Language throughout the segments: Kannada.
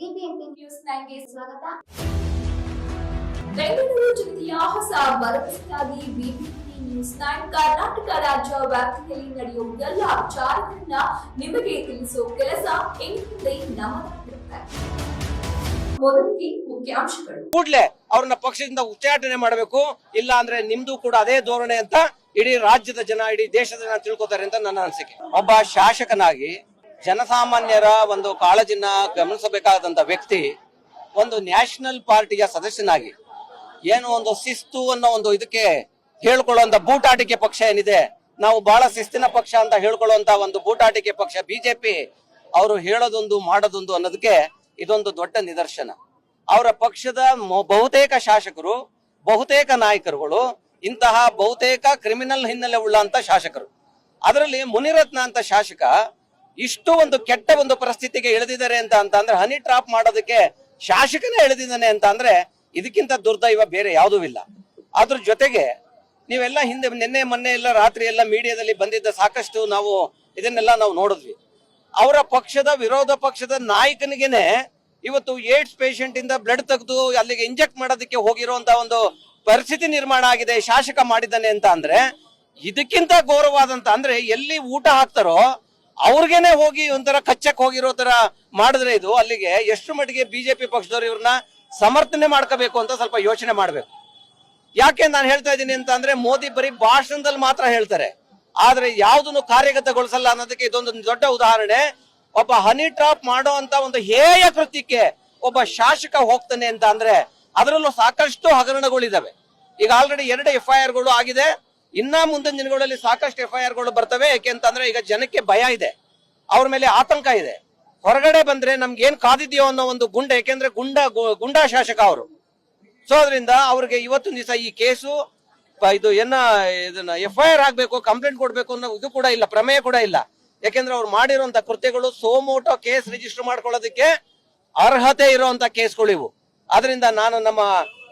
ಬಿಬಿಎಂಪಿ ನ್ಯೂಸ್ ನೈನ್ಗೆ ಸ್ವಾಗತ. ಬೆಂಗಳೂರು ಜಿಲ್ಲೆಯ ಹೊಸ ಭರವಸೆಯಾಗಿ ಬಿಬಿಎಂಪಿ ನ್ಯೂಸ್ ನೈನ್ ಕರ್ನಾಟಕ ರಾಜ್ಯ ವ್ಯಾಪ್ತಿಯಲ್ಲಿ ನಡೆಯುವ ಎಲ್ಲ ವಿಚಾರಗಳನ್ನ ನಿಮಗೆ ತಿಳಿಸುವ ಕೆಲಸ ಇನ್ಮುಂದೆ ನಮ್ಮದಾಗಿರುತ್ತೆ ಮೊದಲಿಗೆ ಮುಖ್ಯಾಂಶಗಳು. ಕೂಡ್ಲೆ ಅವ್ರನ್ನ ಪಕ್ಷದಿಂದ ಉಚ್ಚಾಟನೆ ಮಾಡಬೇಕು ಇಲ್ಲ ಅಂದ್ರೆ ನಿಮ್ದು ಕೂಡ ಅದೇ ಧೋರಣೆ ಅಂತ ಇಡೀ ರಾಜ್ಯದ ಜನ ಇಡೀ ದೇಶದ ಜನ ತಿಳ್ಕೊತಾರೆ ಅಂತ ನನ್ನ ಅನಿಸಿಕೆ. ಒಬ್ಬ ಶಾಸಕನಾಗಿ ಜನಸಾಮಾನ್ಯರ ಒಂದು ಕಾಳಜಿನ ಗಮನಿಸಬೇಕಾದಂತ ವ್ಯಕ್ತಿ ಒಂದು ನ್ಯಾಷನಲ್ ಪಾರ್ಟಿಯ ಸದಸ್ಯನಾಗಿ ಏನು ಒಂದು ಶಿಸ್ತು ಅನ್ನೋ ಒಂದು ಇದಕ್ಕೆ ಹೇಳ್ಕೊಳ್ಳುವಂತ ಬೂಟಾಟಿಕೆ ಪಕ್ಷ ಏನಿದೆ, ನಾವು ಬಹಳ ಶಿಸ್ತಿನ ಪಕ್ಷ ಅಂತ ಹೇಳ್ಕೊಳ್ಳುವಂತ ಒಂದು ಬೂಟಾಟಿಕೆ ಪಕ್ಷ ಬಿಜೆಪಿ ಅವರು ಹೇಳೋದೊಂದು ಮಾಡೋದೊಂದು ಅನ್ನೋದಕ್ಕೆ ಇದೊಂದು ದೊಡ್ಡ ನಿದರ್ಶನ. ಅವರ ಪಕ್ಷದ ಬಹುತೇಕ ಶಾಸಕರು, ಬಹುತೇಕ ನಾಯಕರುಗಳು, ಇಂತಹ ಬಹುತೇಕ ಕ್ರಿಮಿನಲ್ ಹಿನ್ನೆಲೆ ಉಳ್ಳಂತ ಶಾಸಕರು. ಅದರಲ್ಲಿ ಮುನಿರತ್ನ ಅಂತ ಶಾಸಕ ಇಷ್ಟು ಒಂದು ಕೆಟ್ಟ ಒಂದು ಪರಿಸ್ಥಿತಿಗೆ ಇಳಿದಿದ್ದಾರೆ ಅಂತ ಅಂತ ಅಂದ್ರೆ ಹನಿ ಟ್ರಾಪ್ ಮಾಡೋದಕ್ಕೆ ಶಾಸಕನೇ ಎಳೆದಿದ್ದಾನೆ ಅಂತ ಅಂದ್ರೆ ಇದಕ್ಕಿಂತ ದುರ್ದೈವ ಬೇರೆ ಯಾವುದೂ ಇಲ್ಲ. ಅದ್ರ ಜೊತೆಗೆ ನೀವೆಲ್ಲ ಹಿಂದೆ ನಿನ್ನೆ ಮೊನ್ನೆ ಎಲ್ಲ ರಾತ್ರಿ ಎಲ್ಲ ಮೀಡಿಯಾದಲ್ಲಿ ಬಂದಿದ್ದ ಸಾಕಷ್ಟು ನಾವು ಇದನ್ನೆಲ್ಲ ನಾವು ನೋಡಿದ್ವಿ. ಅವರ ಪಕ್ಷದ ವಿರೋಧ ಪಕ್ಷದ ನಾಯಕನಿಗೆನೆ ಇವತ್ತು ಏಡ್ಸ್ ಪೇಷಂಟ್ ಇಂದ ಬ್ಲಡ್ ತೆಗೆದು ಅಲ್ಲಿಗೆ ಇಂಜೆಕ್ಟ್ ಮಾಡೋದಕ್ಕೆ ಹೋಗಿರುವಂತ ಒಂದು ಪರಿಸ್ಥಿತಿ ನಿರ್ಮಾಣ ಆಗಿದೆ, ಶಾಸಕ ಮಾಡಿದ್ದಾನೆ ಅಂತ ಅಂದ್ರೆ ಇದಕ್ಕಿಂತ ಗೌರವಾದಂತ ಅಂದ್ರೆ ಎಲ್ಲಿ ಊಟ ಹಾಕ್ತಾರೋ ಅವ್ರಿಗೇನೆ ಹೋಗಿ ಒಂಥರ ಕಚ್ಚಕ್ ಹೋಗಿರೋ ತರ ಮಾಡಿದ್ರೆ ಇದು ಅಲ್ಲಿಗೆ ಎಷ್ಟು ಮಟ್ಟಿಗೆ ಬಿಜೆಪಿ ಪಕ್ಷದವ್ರು ಇವ್ರನ್ನ ಸಮರ್ಥನೆ ಮಾಡ್ಕೋಬೇಕು ಅಂತ ಸ್ವಲ್ಪ ಯೋಚನೆ ಮಾಡ್ಬೇಕು. ಯಾಕೆ ನಾನು ಹೇಳ್ತಾ ಇದ್ದೀನಿ ಅಂತ ಅಂದ್ರೆ ಮೋದಿ ಬರೀ ಭಾಷಣದಲ್ಲಿ ಮಾತ್ರ ಹೇಳ್ತಾರೆ. ಆದ್ರೆ ಯಾವ್ದನ್ನು ಕಾರ್ಯಗತಗೊಳಿಸಲ್ಲ ಅನ್ನೋದಕ್ಕೆ ಇದೊಂದು ದೊಡ್ಡ ಉದಾಹರಣೆ. ಒಬ್ಬ ಹನಿ ಟ್ರಾಪ್ ಮಾಡೋ ಅಂತ ಒಂದು ಹೇಯ ಕೃತ್ಯಕ್ಕೆ ಒಬ್ಬ ಶಾಸಕ ಹೋಗ್ತಾನೆ ಅಂತ ಅಂದ್ರೆ ಅದರಲ್ಲೂ ಸಾಕಷ್ಟು ಹಗರಣಗಳಿದಾವೆ ಈಗ ಆಲ್ರೆಡಿ ಎರಡು ಎಫ್ ಐ ಗಳು ಆಗಿದೆ. ಇನ್ನ ಮುಂದಿನ ದಿನಗಳಲ್ಲಿ ಸಾಕಷ್ಟು ಎಫ್ ಐ ಗಳು ಬರ್ತವೆ. ಯಾಕೆ ಅಂತಂದ್ರೆ ಈಗ ಜನಕ್ಕೆ ಭಯ ಇದೆ. ಅವ್ರ ಮೇಲೆ ಆತಂಕ ಇದೆ. ಹೊರಗಡೆ ಬಂದ್ರೆ ನಮ್ಗೆ ಏನ್ ಕಾದಿದ್ಯೋ ಅನ್ನೋ ಒಂದು ಗುಂಡ ಯಾಕೆಂದ್ರೆ ಗುಂಡ, ಗುಂಡಾ ಶಾಸಕ ಅವರು. ಸೊ ಅದರಿಂದ ಅವ್ರಿಗೆ ಇವತ್ತಿನ ದಿವಸ ಈ ಕೇಸು ಇದು ಏನ, ಇದನ್ನ ಎಫ್ ಐ ಆರ್ ಆಗ್ಬೇಕು, ಕಂಪ್ಲೇಂಟ್ ಕೊಡ್ಬೇಕು ಅನ್ನೋ ಇದು ಕೂಡ ಇಲ್ಲ, ಪ್ರಮೇಯ ಕೂಡ ಇಲ್ಲ. ಯಾಕೆಂದ್ರೆ ಅವ್ರು ಮಾಡಿರುವಂತ ಕೃತ್ಯಗಳು ಸೋಮೋಟೋ ಕೇಸ್ ರಿಜಿಸ್ಟರ್ ಮಾಡ್ಕೊಳ್ಳೋದಕ್ಕೆ ಅರ್ಹತೆ ಇರುವಂತ ಕೇಸ್ಗಳು ಇವು. ಅದರಿಂದ ನಾನು ನಮ್ಮ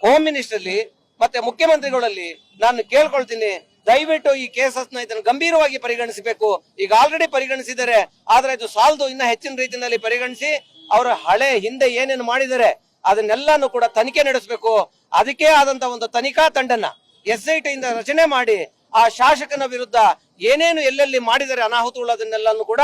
ಹೋಮ್ ಮಿನಿಸ್ಟರ್ಲಿ ಮತ್ತೆ ಮುಖ್ಯಮಂತ್ರಿಗಳಲ್ಲಿ ನಾನು ಕೇಳ್ಕೊಳ್ತೀನಿ. ದಯವಿಟ್ಟು ಈ ಕೇಸಸ್ನ ಇದನ್ನು ಗಂಭೀರವಾಗಿ ಪರಿಗಣಿಸಬೇಕು. ಈಗ ಆಲ್ರೆಡಿ ಪರಿಗಣಿಸಿದರೆ ಆದ್ರೆ ಇದು ಸಾಲದು ಇನ್ನ ಹೆಚ್ಚಿನ ರೀತಿಯಲ್ಲಿ ಪರಿಗಣಿಸಿ ಅವರ ಹಳೆ ಹಿಂದೆ ಏನೇನು ಮಾಡಿದರೆ ಅದನ್ನೆಲ್ಲಾನು ಕೂಡ ತನಿಖೆ ನಡೆಸಬೇಕು. ಅದಕ್ಕೆ ಆದಂತ ಒಂದು ತನಿಖಾ ತಂಡನ ಎಸ್ ಐ ಟಿ ಇಂದ ರಚನೆ ಮಾಡಿ, ಆ ಶಾಸಕನ ವಿರುದ್ಧ ಏನೇನು ಎಲ್ಲೆಲ್ಲಿ ಮಾಡಿದರೆ ಅನಾಹುತಗಳು ಅದನ್ನೆಲ್ಲಾನು ಕೂಡ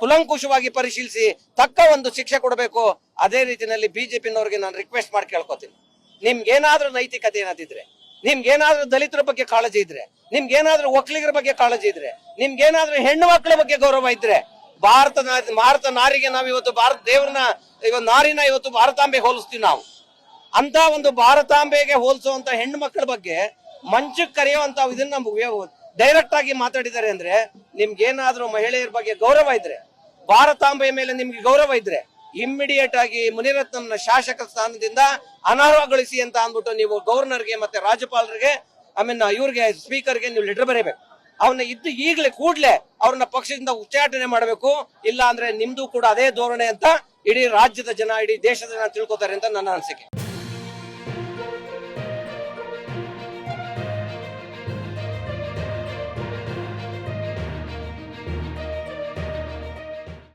ಕುಲಂಕುಷವಾಗಿ ಪರಿಶೀಲಿಸಿ ತಕ್ಕ ಒಂದು ಶಿಕ್ಷೆ ಕೊಡಬೇಕು. ಅದೇ ರೀತಿಯಲ್ಲಿ ಬಿಜೆಪಿನವ್ರಿಗೆ ನಾನು ರಿಕ್ವೆಸ್ಟ್ ಮಾಡಿ ಕೇಳ್ಕೊತೀನಿ. ನಿಮ್ಗೇನಾದ್ರೂ ನೈತಿಕತೆ ಏನಾದಿದ್ರೆ ನಿಮ್ಗೇನಾದ್ರೂ ದಲಿತರ ಬಗ್ಗೆ ಕಾಳಜಿ ಇದ್ರೆ, ನಿಮ್ಗೇನಾದ್ರೂ ಒಕ್ಕಲಿಗರ ಬಗ್ಗೆ ಕಾಳಜಿ ಇದ್ರೆ, ನಿಮ್ಗೇನಾದ್ರೂ ಹೆಣ್ಣು ಮಕ್ಕಳ ಬಗ್ಗೆ ಗೌರವ ಇದ್ರೆ, ಭಾರತ ಭಾರತ ನಾರಿಗೆ ನಾವು ಇವತ್ತು ಭಾರತ ದೇವ್ರನ್ನ ಇವತ್ತು ನಾರಿನ ಇವತ್ತು ಭಾರತಾಂಬೆ ಹೋಲಿಸ್ತೀವಿ ನಾವು. ಅಂತ ಒಂದು ಭಾರತಾಂಬೆಗೆ ಹೋಲಿಸುವಂತ ಹೆಣ್ಣು ಮಕ್ಕಳ ಬಗ್ಗೆ ಮಂಚಕ್ಕೆ ಕರೆಯುವಂತ ಇದನ್ನ ಡೈರೆಕ್ಟ್ ಆಗಿ ಮಾತಾಡಿದ್ದಾರೆ ಅಂದ್ರೆ ನಿಮ್ಗೇನಾದ್ರೂ ಮಹಿಳೆಯರ ಬಗ್ಗೆ ಗೌರವ ಇದ್ರೆ, ಭಾರತಾಂಬೆಯ ಮೇಲೆ ನಿಮ್ಗೆ ಗೌರವ ಇದ್ರೆ ಇಮ್ಮಿಡಿಯೇಟ್ ಆಗಿ ಮುನಿರತ್ನಂನ ಶಾಸಕ ಸ್ಥಾನದಿಂದ ಅನರ್ಹಗೊಳಿಸಿ ಅಂತ ಅಂದ್ಬಿಟ್ಟು ನೀವು ಗವರ್ನರ್ಗೆ ಮತ್ತೆ ರಾಜ್ಯಪಾಲರಿಗೆ ಐ ಮೀನ್ ಇವ್ರಿಗೆ, ಸ್ಪೀಕರ್ಗೆ ನೀವು ಲೆಟರ್ ಬರೀಬೇಕು. ಅವನ್ನ ಇದ್ದು ಈಗಲೇ ಕೂಡ್ಲೆ ಅವ್ರನ್ನ ಪಕ್ಷದಿಂದ ಉಚ್ಚಾಟನೆ ಮಾಡಬೇಕು. ಇಲ್ಲ ಅಂದ್ರೆ ನಿಮ್ದು ಕೂಡ ಅದೇ ಧೋರಣೆ ಅಂತ ಇಡೀ ರಾಜ್ಯದ ಜನ, ಇಡೀ ದೇಶದ ಜನ ತಿಳ್ಕೊತಾರೆ ಅಂತ ನನ್ನ ಅನಿಸಿಕೆ.